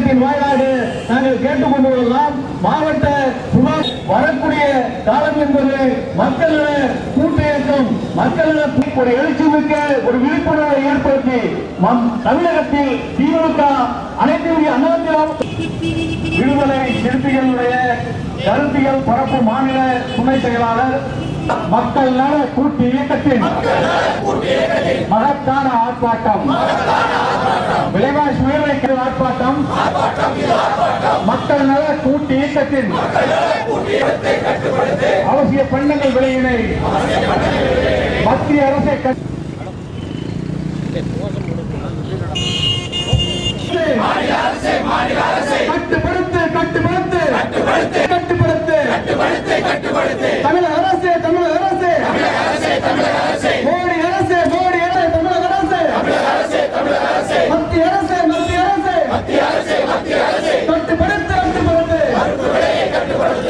இயக்கத்தின் வாயிலாக நாங்கள் கேட்டுக்கொண்டுள்ளதாம் மாவட்ட சுகாதார வரக்கூடிய காலம் என்பது மக்கள் நல கூட்டு இயக்கம் மக்கள் ஒரு எழுச்சி மிக்க ஒரு விழிப்புணர்வை ஏற்படுத்தி தமிழகத்தில் திமுக அனைத்து இந்திய விடுதலை சிறுத்தைகளுடைய கருத்தியல் பரப்பு மாநில துணை செயலாளர் மக்கள் நல கூட்டு இயக்கத்தின் மகத்தான ஆர்ப்பாட்டம். விலைவாசி உயர்வை ஆர்ப்பாட்டம். மக்கள் நல கூட்டு இயக்கத்தின் அவசிய பெண்கள் விலையினை மத்திய அரசை கட்டுப்படுத்து கட்டுப்படுத்து கட்டுப்படுத்து கட்டுப்படுத்து. தமிழக அரசு தமிழக அரசு மோடி அரசு மோடி அரசு தமிழக அரசு மத்திய அரசு மத்திய அரசு கட்டுப்படுத்து கட்டுப்படுத்து